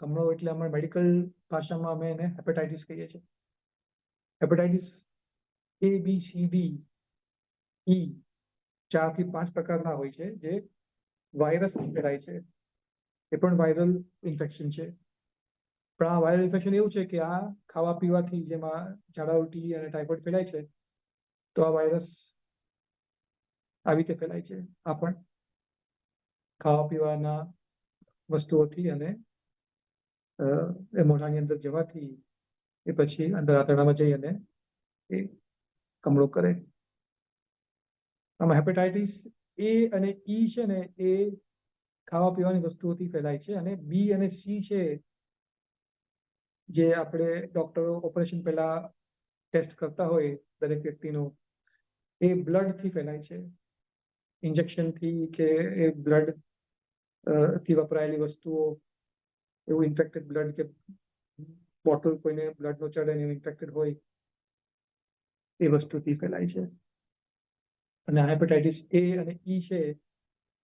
કમળો એટલે અમે મેડિકલ ભાષામાં અમે એને હેપેટાઇટિસ કહીએ છીએ. Hepatitis A B C D E ચારથી પાંચ પ્રકારના હોય છે જે વાયરસ ફેલાય છે. એ પણ વાયરલ ઇન્ફેક્શન છે. પણ આ વાયરલ ઇન્ફેક્શન એવું છે કે આ ખાવા પીવાથી જેમાં ઝાડા ઉલટી અને ટાઇફોઇડ ફેલાય છે, તો આ વાયરસ આવી રીતે ફેલાય છે. આ પણ ખાવા પીવાના વસ્તુઓથી અને એ મોઢાની અંદર જવાથી એ પછી અંદર આંતરડામાં જઈ અને એ કમળો કરે. આમાં હેપેટાઇટિસ એ અને ઈ છે ને, એ ખાવા પીવાની વસ્તુઓથી ફેલાય છે અને બી અને સી છે જે આપણે ડોક્ટરો ઓપરેશન પહેલા ટેસ્ટ કરતા હોય દરેક વ્યક્તિનું, એ બ્લડથી ફેલાય છે. ઇન્જેક્શનથી કે એ બ્લડથી વપરાયેલી વસ્તુઓ એવું ઇન્ફેક્ટેડ બ્લડ કે બોટલ કોઈને બ્લડ નો ચડે એવું ઇન્ફેક્ટેડ હોય, એ વસ્તુથી ફેલાય છે. અને હેપેટાઇટિસ એ અને ઈ છે,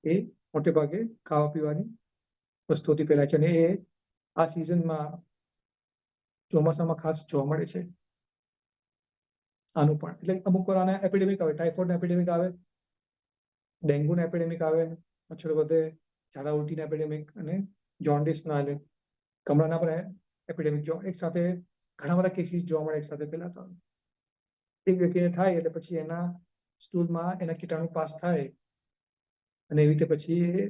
એ મોટે ભાગે ખાવા પીવાની વસ્તુઓથી ફેલાય છે અને એ આ સિઝનમાં ચોમાસામાં ખાસ જોવા મળે છે. આનું પણ. એટલે અમુક વાર આના એપિડેમિક આવે ટાઇફોઇડ એપિડેમિક આવે ડેન્ગ્યુ એપિડેમિક આવે મચ્છર વધે ઝાડા ઉલટીના એપિડેમિક અને જોન્ડિસ ના એટલે કમળાના પણ એપિડેમિક જો એક સાથે ઘણા બધા કેસીસ જોવા મળે એક સાથે ફેલાતા હોય. એક વ્યક્તિને થાય એટલે પછી એના સ્ટૂલમાં એના કીટાણુ પાસ થાય અને એવી રીતે પછી એ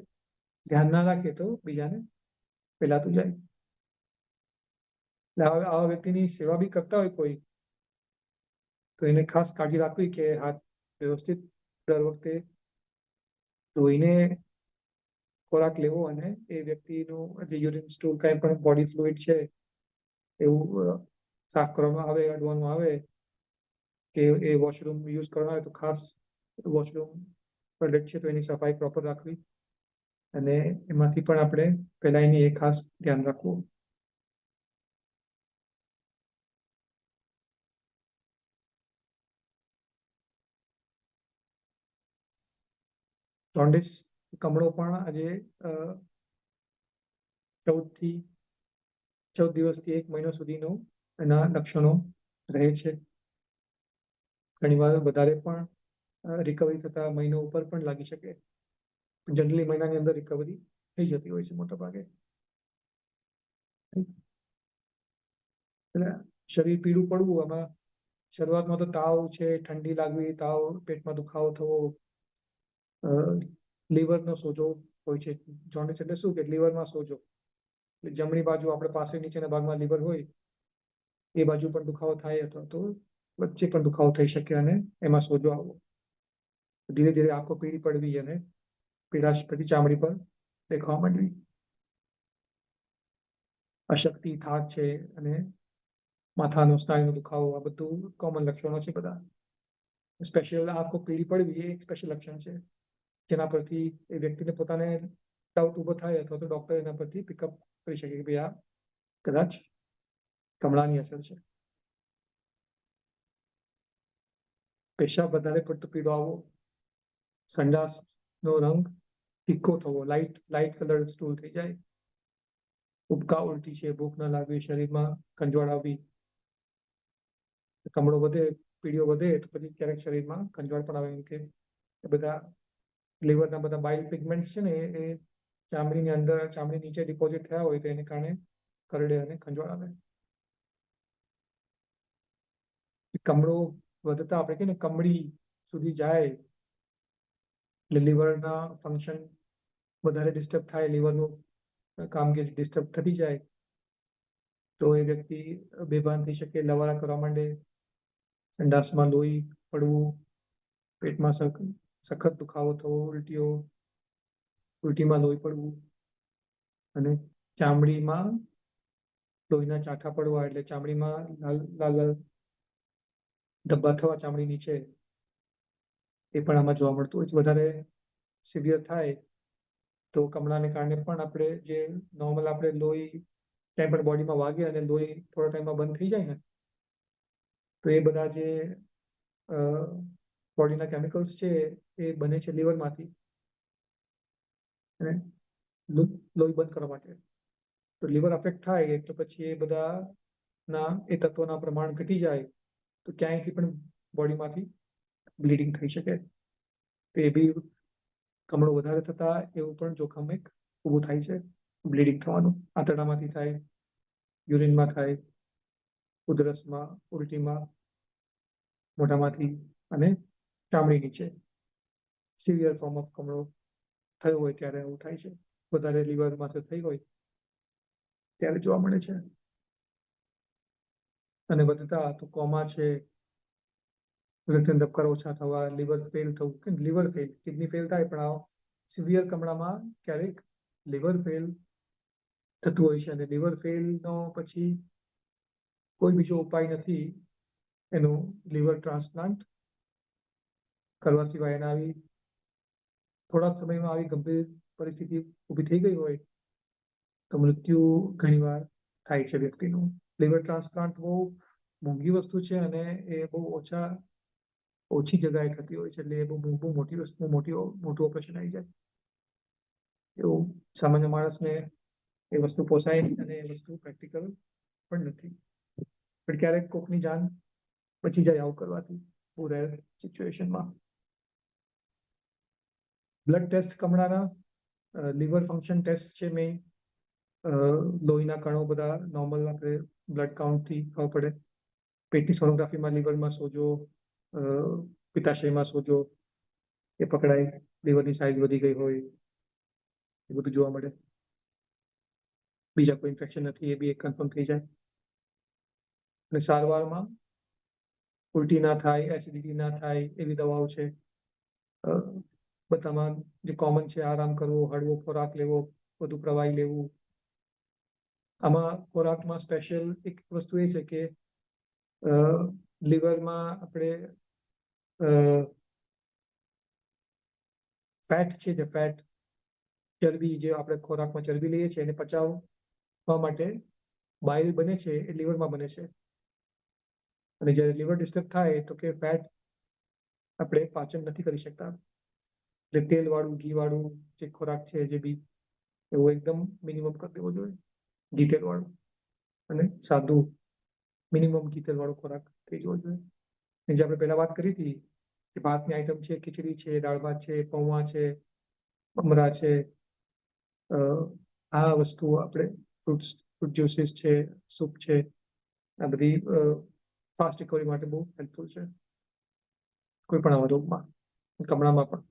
ધ્યાન ના રાખે તો બીજાને ફેલાતું જાય એટલે આવા આવા વ્યક્તિની સેવા બી કરતા હોય કોઈ તો એને ખાસ કાળજી રાખવી કે હાથ વ્યવસ્થિત દર વખતે ધોઈને ખોરાક લેવો અને એ વ્યક્તિનું જે યુરિન સ્ટૂલ કાંઈ પણ બોડી ફ્લુઇડ છે, એવું સાફ કરવામાં આવે અડવાનું આવે, કે એ વોશરૂમ યુઝ કરવા આવે તો ખાસ વોશરૂમ ટોયલેટ છે તો એની સફાઈ પ્રોપર રાખવી. અને એમાંથી પણ આપણે એની એ ખાસ ધ્યાન રાખવું. જોન્ડિસ કમળો પણ આજે ચૌદથી ચૌદ દિવસથી એક મહિનો સુધીનો એના લક્ષણો રહે છે. ઘણીવાર વધારે પણ રિકવરી થતા મહિનો ઉપર પણ લાગી શકે. જનરલી મહિનાની અંદર રિકવરી થઈ જતી હોય છે મોટા ભાગે એટલે શરીર પીળું પડવું, આમાં શરૂઆતમાં તો તાવ છે, ઠંડી લાગવી, તાવ, પેટમાં દુખાવો થવો લીવરનો સોજો હોય છે. જોન્ડિસ એટલે શું કે લીવરમાં સોજો? જમણી બાજુ આપણે પાસે નીચેના ભાગમાં લીવર હોય, એ બાજુ પણ દુખાવો થાય અથવા તો વચ્ચે પણ દુખાવો થઈ શકે અને એમાં સોજો આવવો. ધીરે ધીરે આંખો પીળી પડવી અને પીળાશ પછી ચામડી પર દેખાવા માંડવી. અશક્તિ, થાક છે અને માથાનો સ્નાયુનો દુખાવો, આ બધું કોમન લક્ષણો છે બધા. સ્પેશિયલ આંખો પીળી પડવી એ સ્પેશિયલ લક્ષણ છે. જેના પરથી એ વ્યક્તિને પોતાને ડાઉટ ઊભો થાય અથવા તો ડોક્ટર એના પરથી પિકઅપ કરી શકે કે ભાઈ આ કદાચ કમળાની અસર છે. પેશાબ વધારે પડતો પીળો આવવો સંડાસ નો રંગ ફિક્કો થવો લાઇટ લાઇટ કલર સ્ટૂલ થઈ જાય, ઉબકા ઉલટી છે, ભૂખ ન લાગવી, શરીરમાં કંજવાળ આવવી, કમળો વધે, પીળીઓ વધે તો પછી ક્યારેક શરીરમાં કંજવાળ પણ આવે એમ કે બધા લીવરના બધા બાઇલ પિગમેન્ટ છે ને એ ચામડીની અંદર, ચામડી નીચે ડિપોઝિટ થયા હોય તો એને કારણે કરડે અને ખંજવાળ આવે. કમળો વધતા આપણે કહીએ ને કમળી સુધી જાય, એટલે લીવરના ફંક્શન વધારે ડિસ્ટર્બ થાય લીવરનું કામગીરી ડિસ્ટર્બ થતી જાય, તો એ વ્યક્તિ બેભાન થઈ શકે, લવારા કરવા માંડે સંડાસમાં લોહી પડવું, પેટમાં સખત દુખાવો થવો, ઉલટીઓ, ઉલટીમાં લોહી પડવું અને ચામડીમાં લોહીના ચાઠા પડવા એટલે ચામડીમાં લાલ લાલ ધબ્બા થવા ચામડી નીચે એ પણ આમાં જોવા મળતું હોય વધારે સિવિયર થાય તો કમળાને કારણે પણ આપણે જે નોર્મલ આપણે લોહી ક્યાંય પણ બોડીમાં વાગે અને લોહી થોડા ટાઈમમાં બંધ થઈ જાય ને, તો એ બધા જે બોડીના કેમિકલ્સ છે એ બને છે લીવરમાંથી અને લોહી બંધ કરવા માટે. તો લીવર અફેક્ટ થાય એટલે પછી એ બધા ના એ તત્વોના પ્રમાણ ઘટી જાય તો ક્યાંયથી પણ બોડીમાંથી બ્લીડિંગ થઈ શકે. તો એ બી કમળો વધારે થતા એવું પણ જોખમ એક ઊભું થાય છે. બ્લીડિંગ થવાનું, આંતરડામાંથી થાય, યુરિનમાં થાય, ઉધરસમાં, ઉલટીમાં, મોઢામાંથી અને ચામડી નીચે. સિવિયર ફોર્મ ઓફ કમળો થયો હોય ત્યારે એવું થાય છે. વધારે લીવરમાં માસે થઈ હોય ત્યારે જોવા મળે છે. અને વધતા તો કોમા છે. રક્તન ધબકાર ઓછા થવા લીવર ફેલ થવું કે લીવર ફેલ કિડની ફેલ થાય, પણ આ સિવિયર કમળામાં ક્યારેક લીવર ફેલ થતું હોય છે. અને લીવર ફેલ નો પછી કોઈ બીજો ઉપાય નથી. એનું લીવર ટ્રાન્સપ્લાન્ટ કરવા સિવાય એના આવી થોડાક સમયમાં આવી ગંભીર પરિસ્થિતિ ઊભી થઈ ગઈ હોય તો મૃત્યુ ઘણીવાર થાય છે વ્યક્તિનું. લીવર ટ્રાન્સપ્લાન્ટ બહુ મોંઘી વસ્તુ છે અને એ બહુ ઓછા, ઓછી જગ્યાએ થતી હોય છે એટલે એ બહુ બહુ મોટી વસ્તુ, મોટી, મોટું ઓપરેશન આવી જાય. એવું સામાન્ય માણસને એ વસ્તુ પોસાય અને એ વસ્તુ પ્રેક્ટિકલ પણ નથી. પણ ક્યારેક કોકની જાન બચી જાય આવું કરવાથી. બહુ રેર સિચ્યુએશનમાં. બ્લડ ટેસ્ટ કમળાના લીવર ફંક્શન ટેસ્ટ છે મેં લોહીના કણો બધા નોર્મલ આપણે બ્લડ કાઉન્ટથી ખબર પડે. પેટની સોનોગ્રાફીમાં લીવરમાં સોજો પિત્તાશયમાં સોજો, એ પકડાય લીવરની સાઇઝ વધી ગઈ હોય, એ બધું જોવા મળે. બીજા કોઈ ઇન્ફેક્શન નથી, એ બી એક કન્ફર્મ થઈ જાય. અને સારવારમાં ઉલટી ના થાય એસિડિટી ના થાય એવી દવાઓ છે. બધામાં જે કોમન છે, આરામ કરવો, હળવો ખોરાક લેવો, વધુ પ્રવાહી લેવું. આમાં ખોરાકમાં સ્પેશિયલ એક વસ્તુ એ છે કે લીવરમાં આપણે ફેટ છે જે ફેટ ચરબી જે આપણે ખોરાકમાં ચરબી લઈએ છીએ એને પચાવવા માટે બાઇલ બને છે એ લીવરમાં બને છે. અને જ્યારે લીવર ડિસ્ટર્બ થાય તો કે ફેટ આપણે પાચન નથી કરી શકતા. એટલે તેલ વાળું, ઘી વાળું જે ખોરાક છે, જે બી, એવું એકદમ મિનિમમ કરી દેવો જોઈએ. ઘી તેલ વાળું અને સાદું મિનિમમ ઘી તેલ વાળો ખોરાક થઈ જવો જોઈએ. જે આપણે પહેલા વાત કરી હતી કે ભાતની આઈટમ છે, ખીચડી છે દાળ ભાત છે, પૌવા છે મમરા છે આ વસ્તુઓ આપણે ફ્રૂટ્સ ફ્રૂટ જ્યુસીસ છે સૂપ છે, આ બધી ફાસ્ટ રિકવરી માટે બહુ હેલ્પફુલ છે. કોઈ પણ આવા રોગમાં, કમળામાં પણ.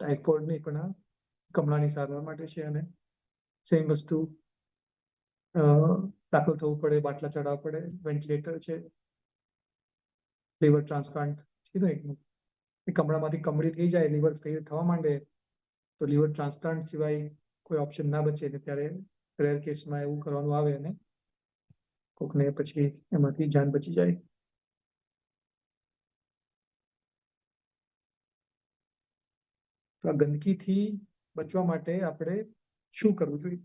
ટાઇફોઇડ નહીં પણ કમળાની સારવાર માટે છે અને સેમ વસ્તુ દાખલ થવું પડે, બાટલા ચડાવવા પડે વેન્ટિલેટર છે લીવર ટ્રાન્સપ્લાન્ટ કીધું એકનું. એ કમળામાંથી કમળી થઈ જાય લીવર ફેલ થવા માંડે, તો લીવર ટ્રાન્સપ્લાન્ટ સિવાય કોઈ ઓપ્શન ના બચે ને ત્યારે રેર કેસમાં એવું કરવાનું આવે અને કોકને પછી એમાંથી જાન બચી જાય. તો આ ગંદકીથી બચવા માટે આપણે શું કરવું જોઈએ?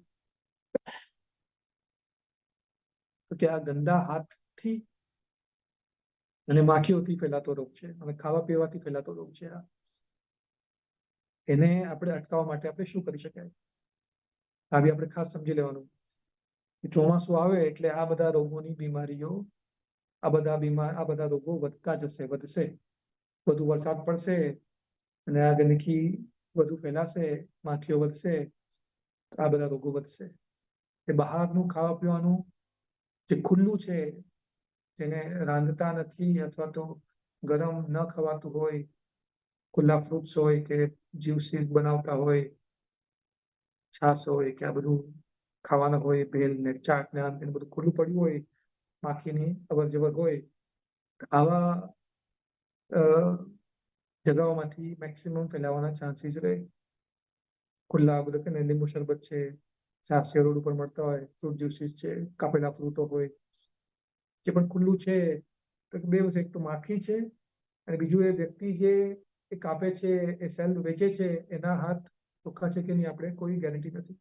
તો કે આ ગંદા હાથથી અને માખીઓથી ફેલાતો રોગ છે અને ખાવા પીવાથી ફેલાતો રોગ છે આ. એને આપણે અટકાવવા માટે આપણે શું કરી શકાય? આ બી આપણે ખાસ સમજી લેવાનું કે ચોમાસું આવે એટલે આ બધા રોગોની બીમારીઓ, આ બધા બીમાર આ બધા રોગો વધતા જશે, વધશે. વધુ વરસાદ પડશે અને આ ગંદકી વધુ ફેલાશે, માખીઓ વધશે, આ બધા રોગો વધશે. એ બહારનું ખાવા પીવાનું જે ખુલ્લું છે, જેને રાંધતા નથી અથવા તો ગરમ ન ખવાતું હોય, ખુલ્લા ફ્રૂટ્સ હોય કે જ્યુસીસ બનાવતા હોય છાસ હોય કે આ બધું ખાવાના હોય ભેલ ને ચાટ ને આમ બધું ખુલ્લું પડ્યું હોય, માખીની અવર જવર હોય આવા જગાઓમાંથી મેક્સિમમ ફેલાવાના ચાન્સીસ રહે ખુલ્લા બધા કે લીંબુ શરબત છે સાસિયા રોડ ઉપર મળતા હોય ફ્રૂટ જ્યુસીસ છે કાપેલા ફ્રૂટો હોય જે પણ ખુલ્લું છે તો બે વસ્તુ એક તો માખી છે અને બીજું એ વ્યક્તિ જે એ કાપે છે એ સેલ વેચે છે એના હાથ ચોખ્ખા છે કે નહીં આપણે કોઈ ગેરંટી નથી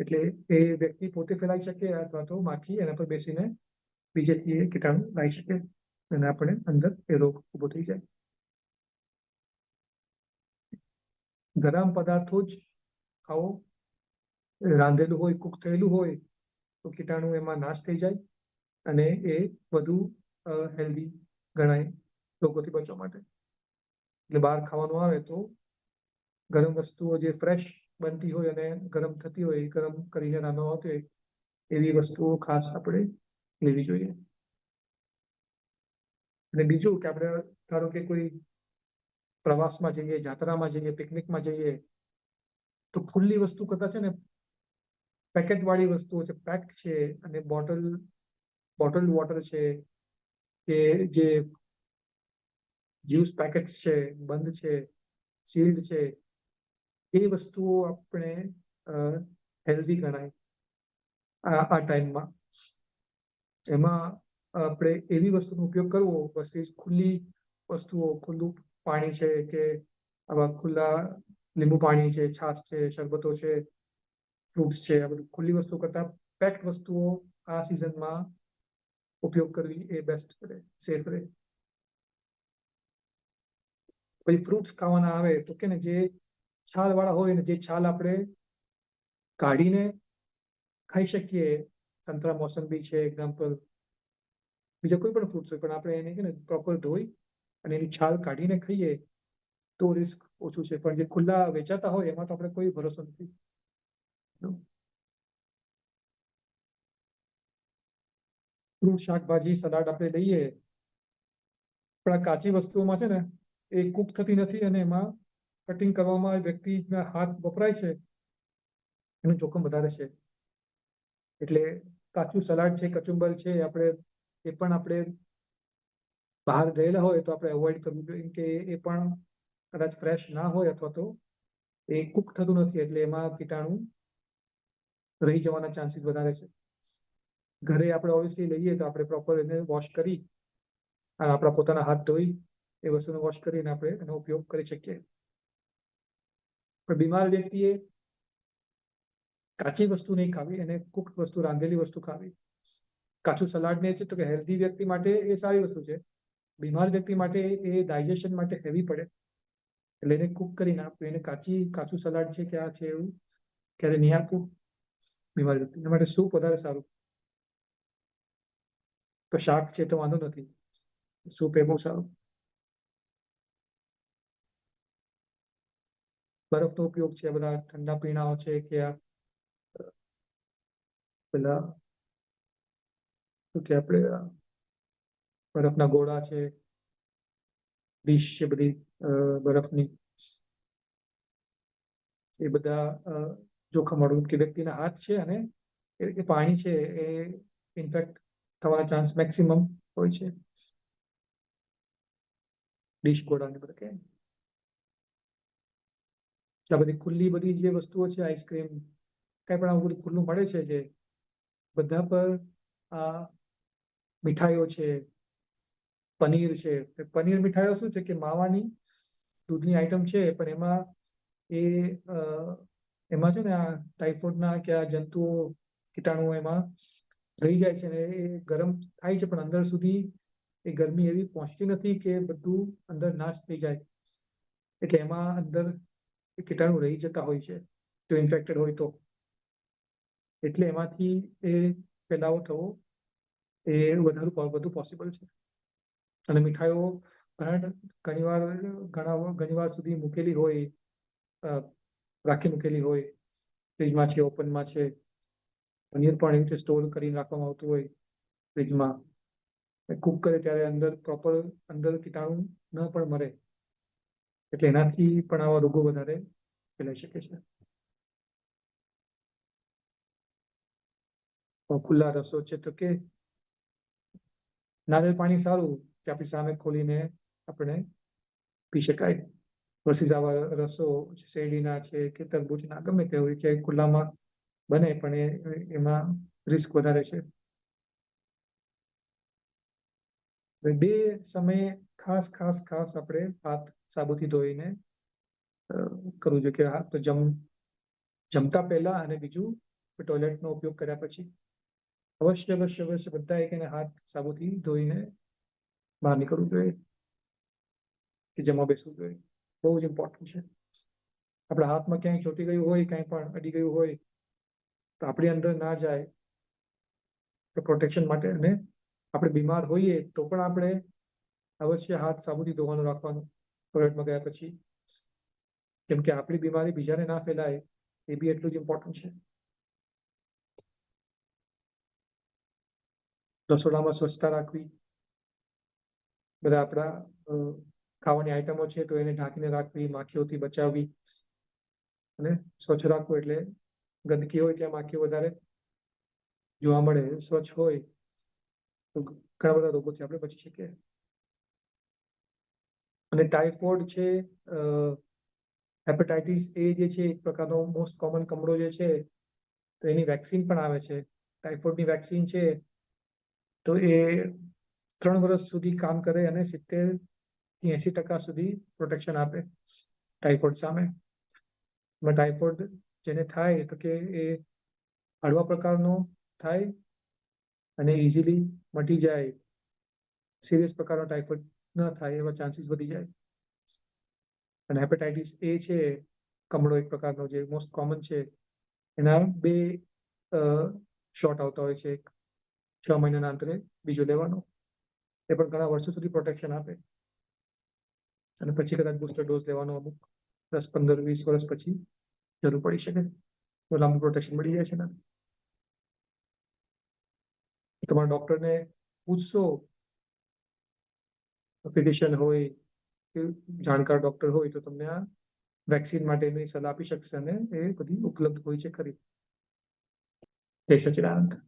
એટલે એ વ્યક્તિ પોતે ફેલાઈ શકે અથવા તો માખી એના પર બેસીને બીજેથી એ કીટાણુ લાવી શકે અને આપણે અંદર એ રોગ ઊભો થઈ જાય ગરમ પદાર્થો જ ખાવો રાંધેલું હોય, કુક થયેલું હોય, તો કીટાણુ એમાં નાશ થઈ જાય અને એ વધુ હેલ્ધી ગણાય રોગોથી બચવા માટે. એટલે બહાર ખાવાનું આવે તો ગરમ વસ્તુઓ જે ફ્રેશ બનતી હોય અને ગરમ થતી હોય ગરમ કરીને રાંધવામાં આવતી હોય, એવી વસ્તુઓ ખાસ આપણે લેવી જોઈએ. અને બીજું કે આપણે ધારો કે કોઈ પ્રવાસમાં જઈએ, જાત્રામાં જઈએ, પિકનિકમાં જઈએ, તો ખુલ્લી વસ્તુ કરતા છે ને પેકેટ વાળી વસ્તુઓ છે, પેક છે અને બોટલ બોટલ વોટર છે કે જે જ્યુસ પેકેટ્સ છે, બંધ છે, સીલ્ડ છે, એ વસ્તુઓ આપણે હેલ્ધી ગણાય આ આ ટાઈમમાં. એમાં આપણે એવી વસ્તુનો ઉપયોગ કરવો વર્સિસ ખુલ્લી વસ્તુઓ, ખુલ્લું પાણી છે કે આવા ખુલ્લા લીંબુ પાણી છે, છાશ છે, શરબતો છે ફ્રૂટ્સ છે, આ બધું ખુલ્લી વસ્તુ કરતા પેક્ડ વસ્તુઓ આ સિઝનમાં ઉપયોગ કરવી એ બેસ્ટ રહે સેફ રહે. પછી ફ્રૂટ્સ ખાવાના આવે તો કે ને જે છાલ વાળા હોય ને જે છાલ આપણે કાઢીને ખાઈ શકીએ. સંતરા મોસંબી છે એક્ઝામ્પલ બીજા કોઈ પણ ફ્રૂટ્સ હોય, પણ આપણે એને કે ને પ્રોપર ધોઈ અને એની છાલ કાઢીને ખાઈએ, તો રિસ્ક ઓછું છે. પણ જે ખુલ્લા વેચાતા હોય, એમાં તો આપણે કોઈ ભરોસો નથી. શાકભાજી, સલાડ આપણે લઈએ, પણ આ કાચી વસ્તુઓમાં છે ને, એ કુક થતી નથી અને એમાં કટિંગ કરવામાં વ્યક્તિના હાથ વપરાય છે. એનું જોખમ વધારે છે. એટલે કાચું સલાડ છે, કચુંબર છે આપણે, એ પણ આપણે બહાર ગયેલા હોય તો આપણે અવોઇડ કરવું જોઈએ. કે એ પણ કદાચ ફ્રેશ ના હોય અથવા તો એ કુક થતું નથી એટલે એમાં કીટાણુ રહી જવાના ચાન્સીસ વધારે છે. ઘરે આપણે ઓબ્વિયસલી લઈએ તો આપણે પ્રોપર એને વોશ કરી અને આપણા પોતાના હાથ ધોઈ એ વસ્તુને વોશ કરીને આપણે એનો ઉપયોગ કરી શકીએ. પણ બીમાર વ્યક્તિએ કાચી વસ્તુ નહીં ખાવી, એને કુક વસ્તુ, રાંધેલી વસ્તુ ખાવી. કાચું સલાડ ને છે તો કે હેલ્ધી વ્યક્તિ માટે એ સારી વસ્તુ છે. બીમાર વ્યક્તિ માટે એ ડાયજેશન માટે હેવી પડે. એટલે એને કુક કરીને આપવું એને કાચી, કાચું સલાડ છે કે આ છે એવું, ક્યારે નહીં આપવું. બીમાર વ્યક્તિ. એના માટે સૂપ વધારે સારું. તો શાક છે તો વાંધો નથી. સૂપ એ બહુ સારું. બરફનો ઉપયોગ છે, બધા ઠંડા પીણાઓ છે કે આ પેલા, શું કે આપણે બરફના ગોળા છે, ડીશ છે બધી બરફની. એ બધા જોખમ કે વ્યક્તિના હાથ છે અને એ પાણી છે, એ ઇન્ફેક્ટ થવાના ચાન્સ મેક્સિમમ હોય છે. ડીશ ગોળા ને બધા કે. આ બધી ખુલ્લી બધી જે વસ્તુઓ છે, આઈસ્ક્રીમ, કઈ પણ આવું બધું ખુલ્લું મળે છે જે, બધા પર આ મીઠાઈઓ છે પનીર છે. પનીર મીઠાઈઓ શું છે કે માવાની દૂધની આઈટમ છે, પણ એમાં એ એમાં છે ને આ ટાઈફોઈડના કે આ જંતુઓ કીટાણુઓ એમાં રહી જાય છે ને એ ગરમ થાય છે, પણ અંદર સુધી એ ગરમી એવી પહોંચતી નથી કે બધું અંદર નાશ થઈ જાય. એટલે એમાં અંદર કીટાણુ રહી જતા હોય છે. જો ઇન્ફેક્ટેડ હોય તો. એટલે એમાંથી એ ફેલાવો થવો એ વધારે, વધુ પોસિબલ છે. અને મીઠાઈઓ ઘણા ઘણી વાર ઘણા ઘણીવાર સુધી મૂકેલી હોય રાખી મૂકેલી હોય, ફ્રીજમાં છે, ઓપનમાં છે, પનીર પણ એવી રીતે સ્ટોર કરીને રાખવામાં આવતું હોય, ફ્રીજમાં. કુક કરે ત્યારે અંદર પ્રોપર અંદર કીટાણુ ન પણ મરે. એટલે એનાથી પણ આવા રોગો વધારે ફેલાઈ શકે છે. ખુલ્લા રસો છે તો કે, નારિયેળ પાણી સારું કે આપણી સામે ખોલીને આપણે પી શકાય. વર્સિસ આવા રસો શેરડીના છે કે તરબૂચના ગમે તે હોય કે ખુલ્લામાં બને, પણ એમાં રિસ્ક વધારે છે. બે સમયે ખાસ ખાસ ખાસ આપણે હાથ સાબુથી ધોઈને કરવું જોઈએ કે હાથ તો જમ, જમતા પહેલા અને બીજું ટોયલેટનો ઉપયોગ કર્યા પછી. અવશ્ય અવશ્ય અવશ્ય બધા એક હાથ સાબુથી ધોઈને બહાર નીકળવું જોઈએ કે જેમાં બેસવું જોઈએ? બહુ જ ઇમ્પોર્ટન્ટ છે. આપણા હાથમાં ક્યાંય ચોટી ગયું હોય, ક્યાંય પણ અડી ગયું હોય, તો આપણી અંદર ના જાય તો પ્રોટેક્શન માટે અને આપણે બીમાર હોઈએ તો પણ આપણે અવશ્ય હાથ સાબુથી ધોવાનું રાખવાનું. ટોયલેટમાં ગયા પછી કેમ કે આપણી બીમારી બીજાને ના ફેલાય, એ બી એટલું જ ઇમ્પોર્ટન્ટ છે. રસોડામાં સ્વચ્છતા રાખવી બધા આપણા ખાવાની આઈટમો છે તો એને ઢાંકીને રાખવી, માખીઓથી બચાવવી અને સ્વચ્છ રાખવું એટલે ગંદકી હોય ત્યાં માખીઓ વધારે જોવા મળે, સ્વચ્છ હોય તો ઘણા બધા રોગોથી આપણે બચી શકીએ. અને ટાઇફોઇડ છે હેપેટાઇટિસ એ જે છે એક પ્રકારનો મોસ્ટ કોમન કમળો જે છે તો એની વેક્સિન પણ આવે છે. ટાઇફોઇડની વેક્સિન છે તો એ ત્રણ વર્ષ સુધી કામ કરે અને સિત્તેરથી એસી ટકા સુધી પ્રોટેક્શન આપે ટાઇફોઇડ સામે. ટાઈફોઇડ જેને થાય તો કે એ હળવા પ્રકારનો થાય અને ઇઝીલી મટી જાય. સિરિયસ પ્રકારનો ટાઇફોઇડ ન થાય એવા ચાન્સીસ વધી જાય. અને હેપેટાઇટિસ એ છે, કમળો એક પ્રકારનો જે મોસ્ટ કોમન છે, એના બે શોટ આવતા હોય છે એક છ મહિનાના અંતરે બીજો લેવાનો. એ પણ ઘણા વર્ષો સુધી પ્રોટેક્શન આપે. અને પછી કદાચ બુસ્ટર ડોઝ લેવાનો અમુક દસ, પંદર, વીસ વર્ષ પછી જરૂર પડી શકે. તો લાંબુ પ્રોટેક્શન મળી જાય છે ને તમારા ડોક્ટરને પૂછશો ફિઝિશિયન હોય કે જાણકાર ડોક્ટર હોય, તો તમને આ વેક્સિન માટેની સલાહ આપી શકશે અને એ બધી ઉપલબ્ધ હોય છે ખરી. જય સચિદાનંદ.